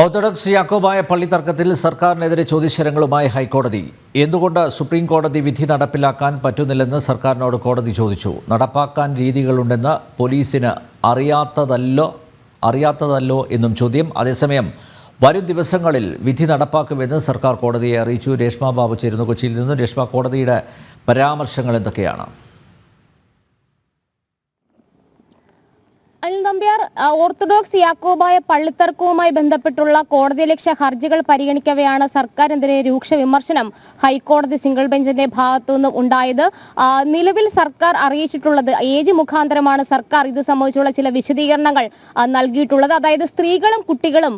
Orthodox Yakobaya പള്ളി തർക്കത്തിൽ സർക്കാരിനെതിരെ ചോദ്യശരങ്ങളുമായി ഹൈക്കോടതി. എന്തുകൊണ്ട് സുപ്രീം കോടതി വിധി നടപ്പിലാക്കാൻ പറ്റുന്നില്ലെന്ന് സർക്കാരിനോട് കോടതി ചോദിച്ചു. നടപ്പാക്കാൻ രീതികളുണ്ടെന്ന് പോലീസിന് അറിയാത്തതല്ലോ അറിയാത്തതല്ലോ എന്നും ചോദ്യം. അതേസമയം വരും ദിവസങ്ങളിൽ വിധി നടപ്പാക്കുമെന്ന് സർക്കാർ കോടതിയെ അറിയിച്ചു. രേഷ്മ ബാബു ചേരുന്നു കൊച്ചിയിൽ നിന്ന്. രേഷ്മ കോടതിയുടെ പരാമർശങ്ങൾ എന്തൊക്കെയാണ്? അനിൽ നമ്പ്യാർ ഓർത്തഡോക്സ് യാക്കോബായ പള്ളിത്തർക്കവുമായി ബന്ധപ്പെട്ടുള്ള കോടതിയലക്ഷ്യ ഹർജികൾ പരിഗണിക്കവെയാണ് സർക്കാരിനെതിരെ രൂക്ഷ വിമർശനം. ഹൈക്കോടതി സിംഗിൾ ബെഞ്ചിന്റെ ഭാഗത്തു നിന്നും ഉണ്ടായത് നിലവിൽ സർക്കാർ അറിയിച്ചിട്ടുള്ളത് ഏജ് മുഖാന്തരമാണ് സർക്കാർ ഇത് സംബന്ധിച്ചുള്ള ചില വിശദീകരണങ്ങൾ നൽകിയിട്ടുള്ളത്. അതായത് സ്ത്രീകളും കുട്ടികളും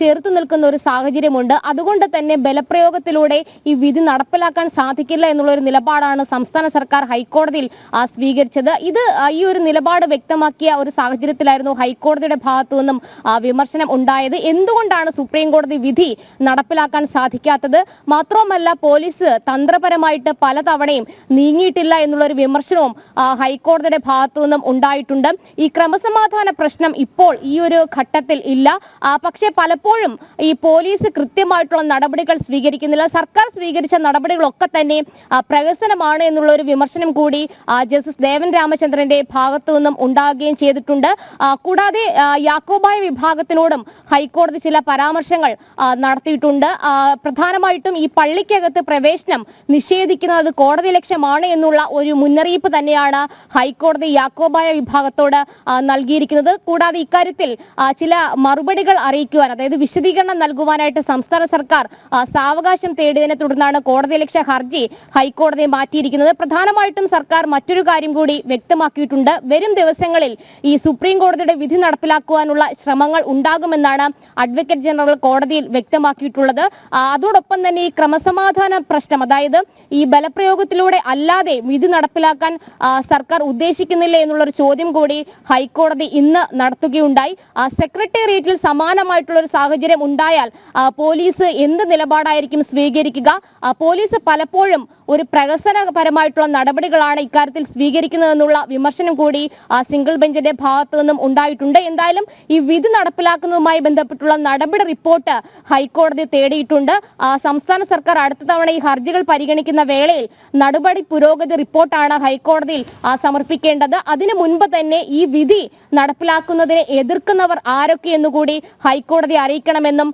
ചേർത്തു നിൽക്കുന്ന ഒരു സാഹചര്യമുണ്ട്. അതുകൊണ്ട് തന്നെ ബലപ്രയോഗത്തിലൂടെ ഈ വിധി നടപ്പിലാക്കാൻ സാധിക്കില്ല എന്നുള്ള ഒരു നിലപാടാണ് സംസ്ഥാന സർക്കാർ ഹൈക്കോടതിയിൽ സ്വീകരിച്ചത്. ഇത് ഈ ഒരു നിലപാട് വ്യക്തമാക്കിയ ഒരു സാഹചര്യത്തിലായിരുന്നു ഹൈക്കോടതിയുടെ ഭാഗത്തു നിന്നും വിമർശനം ഉണ്ടായത്. എന്തുകൊണ്ടാണ് സുപ്രീം കോടതി വിധി നടപ്പിലാക്കാൻ സാധിക്കാത്തത്? മാത്രവുമല്ല പോലീസ് തന്ത്രപരമായിട്ട് പലതവണയും നീങ്ങിയിട്ടില്ല എന്നുള്ള ഒരു വിമർശനവും ഹൈക്കോടതിയുടെ ഭാഗത്തു നിന്നും ഉണ്ടായിട്ടുണ്ട്. ഈ ക്രമസമാധാന പ്രശ്നം ഇപ്പോൾ ഈ ഒരു ഘട്ടത്തിൽ ഇല്ല. പക്ഷേ പലപ്പോഴും ഈ പോലീസ് കൃത്യമായിട്ടുള്ള നടപടികൾ സ്വീകരിക്കുന്നില്ല. സർക്കാർ സ്വീകരിച്ച നടപടികളൊക്കെ തന്നെ പ്രഹസനമാണ് എന്നുള്ള ഒരു വിമർശനം കൂടി ജസ്റ്റിസ് ദേവൻ രാമചന്ദ്രന്റെ ഭാഗത്തു നിന്നും ഉണ്ടാകുകയും ചെയ്തിട്ടുണ്ട്. കൂടാതെ യാക്കോബായ വിഭാഗത്തിനോടും ഹൈക്കോടതി ചില പരാമർശങ്ങൾ നടത്തിയിട്ടുണ്ട്. പ്രധാനമായിട്ടും ഈ പള്ളിക്കകത്ത് പ്രവേശനം നിഷേധിക്കുന്നത് കോടതി ലക്ഷ്യമാണ് എന്നുള്ള ഒരു മുന്നറിയിപ്പ് തന്നെയാണ് ഹൈക്കോടതി യാക്കോബായ വിഭാഗത്തോട് നൽകിയിരിക്കുന്നത്. കൂടാതെ ഇക്കാര്യത്തിൽ ചില മറുപടികൾ അറിയിക്കുവാൻ അതായത് വിശദീകരണം നൽകുവാനായിട്ട് സംസ്ഥാന സർക്കാർ സാവകാശം തേടിയതിനെ തുടർന്നാണ് കോടതി ലക്ഷ്യ ഹർജി ഹൈക്കോടതി മാറ്റിയിരിക്കുന്നത്. പ്രധാനമായിട്ടും സർക്കാർ മറ്റൊരു കാര്യം കൂടി വ്യക്തമാക്കിയിട്ടുണ്ട്. വരും ദിവസങ്ങളിൽ ഈ സുപ്രീം കോടതിയുടെ വിധി നടപ്പിലാക്കുവാനുള്ള ശ്രമങ്ങൾ ഉണ്ടാകുമെന്നാണ് അഡ്വക്കേറ്റ് ജനറൽ കോടതിയിൽ വ്യക്തമാക്കിയിട്ടുള്ളത്. അതോടൊപ്പം തന്നെ ഈ ക്രമസമാധാന പ്രശ്നം അതായത് ഈ ബലപ്രയോഗത്തിലൂടെ അല്ലാതെ വിധി നടപ്പിലാക്കാൻ സർക്കാർ ഉദ്ദേശിക്കുന്നില്ല എന്നുള്ളൊരു ചോദ്യം കൂടി ഹൈക്കോടതി ഇന്ന് നടത്തുകയുണ്ടായി. സെക്രട്ടേറിയറ്റിൽ സമാനമായിട്ടുള്ള ഒരു സാഹചര്യം ഉണ്ടായാൽ പോലീസ് എന്ത് നിലപാടായിരിക്കും സ്വീകരിക്കുക? പോലീസ് പലപ്പോഴും ഒരു പ്രഹസനപരമായിട്ടുള്ള നടപടികളാണ് ഇക്കാര്യത്തിൽ സ്വീകരിക്കുന്നതെന്നുള്ള വിമർശനം കൂടി സിംഗിൾ ബെഞ്ചിന്റെ ഭാഗത്തു നിന്നും ഉണ്ടായിട്ടുണ്ട്. എന്തായാലും ഈ വിധി നടപ്പിലാക്കുന്നതുമായി ബന്ധപ്പെട്ടുള്ള നടപടി റിപ്പോർട്ട് ഹൈക്കോടതി തേടിയിട്ടുണ്ട്. സംസ്ഥാന സർക്കാർ അടുത്ത തവണ ഈ ഹർജികൾ പരിഗണിക്കുന്ന വേളയിൽ നടപടി പുരോഗതി റിപ്പോർട്ടാണ് ഹൈക്കോടതിയിൽ സമർപ്പിക്കേണ്ടത്. അതിനു മുൻപ് തന്നെ ഈ വിധി നടപ്പിലാക്കുന്നതിനെ എതിർക്കുന്നവർ ആരൊക്കെയെന്നുകൂടി ഹൈക്കോടതി അറിയിക്കണമെന്നും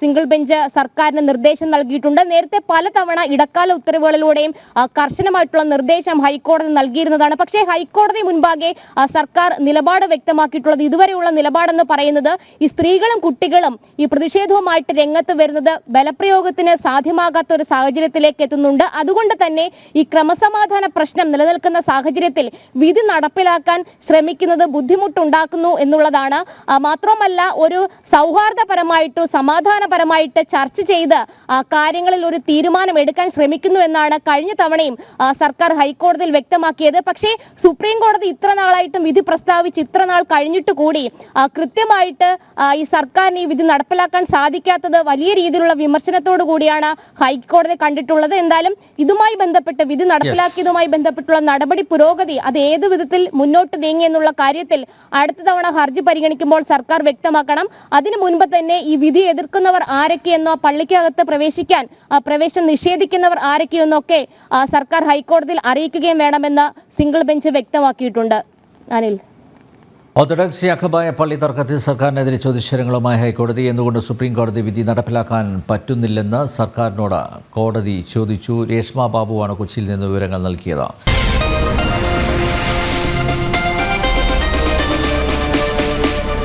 സിംഗിൾ ബെഞ്ച് സർക്കാരിന് നിർദ്ദേശം നൽകിയിട്ടുണ്ട്. നേരത്തെ പലതവണ ഇടക്കാല ഉത്തരവുകളിലൂടെയും കർശനമായിട്ടുള്ള നിർദ്ദേശം ഹൈക്കോടതി നൽകിയിരുന്നതാണ്. പക്ഷേ ഹൈക്കോടതി മുൻപാകെ സർക്കാർ നിലപാട് വ്യക്തമാക്കിയിട്ടുള്ളത്. ഇതുവരെയുള്ള നിലപാടെന്ന് പറയുന്നത് ഈ സ്ത്രീകളും കുട്ടികളും ഈ പ്രതിഷേധവുമായിട്ട് രംഗത്ത് വരുന്നത് ബലപ്രയോഗത്തിന് സാധ്യമാകാത്ത ഒരു സാഹചര്യത്തിലേക്ക് എത്തുന്നുണ്ട്. അതുകൊണ്ട് തന്നെ ഈ ക്രമസമാധാന പ്രശ്നം നിലനിൽക്കുന്ന സാഹചര്യത്തിൽ വിധി നടപ്പിലാക്കാൻ ശ്രമിക്കുന്നത് ബുദ്ധിമുട്ടുണ്ടാക്കുന്നു എന്നുള്ളതാണ്. മാത്രമല്ല ഒരു സൗഹാർദ്ദപരമായിട്ട് സമാധാനപരമായിട്ട് ചർച്ച ചെയ്ത് കാര്യങ്ങളിൽ ഒരു തീരുമാനം എടുക്കാൻ ശ്രമിക്കുന്നു എന്നാണ് കഴിഞ്ഞ തവണയും സർക്കാർ ഹൈക്കോടതിയിൽ വ്യക്തമാക്കിയത്. പക്ഷേ സുപ്രീം കോടതി ഇത്ര നാളായിട്ടും വിധി പ്രസ്താവിച്ച് ഇത്ര നാൾ കഴിഞ്ഞിട്ട് കൂടി കൃത്യമായിട്ട് ഈ സർക്കാരിന് ഈ വിധി നടപ്പിലാക്കാൻ സാധിക്കാത്തത് വലിയ രീതിയിലുള്ള വിമർശനത്തോടു കൂടിയാണ് ഹൈക്കോടതി കണ്ടിട്ടുള്ളത്. എന്തായാലും ഇതുമായി ബന്ധപ്പെട്ട് വിധി നടപ്പിലാക്കിയതുമായി ബന്ധപ്പെട്ടുള്ള നടപടി പുരോഗതി അത് ഏത് വിധത്തിൽ മുന്നോട്ട് നീങ്ങി എന്നുള്ള കാര്യത്തിൽ അടുത്ത തവണ ഹർജി പരിഗണിക്കുമ്പോൾ സർക്കാർ വ്യക്തമാക്കണം. അതിനു മുൻപ് തന്നെ ഈ വിധി എതിർക്കുന്നവർ ആരൊക്കെയെന്നോ പള്ളിക്കകത്ത് പ്രവേശിക്കാൻ പ്രവേശനം നിഷേധിക്കുന്നവർ ആരൊക്കെയെന്നൊക്കെ സർക്കാർ ഹൈക്കോടതിയിൽ അറിയിക്കുകയും വേണമെന്ന് സിംഗിൾ ബെഞ്ച് വ്യക്തമാക്കിയിട്ടുണ്ട്. അനിൽ. ഓർത്തഡോക്സ് അഖബായ പള്ളി തർക്കത്തിൽ സർക്കാരിനെതിരെ ചോദ്യശരങ്ങളുമായി ഹൈക്കോടതി എന്തുകൊണ്ട് സുപ്രീം കോടതി വിധി നടപ്പിലാക്കാൻ പറ്റുന്നില്ലെന്ന് സർക്കാരിനോട് കോടതി ചോദിച്ചു. രേഷ്മ ബാബുവാണ് കൊച്ചിയിൽ നിന്ന് വിവരങ്ങൾ നൽകിയത്.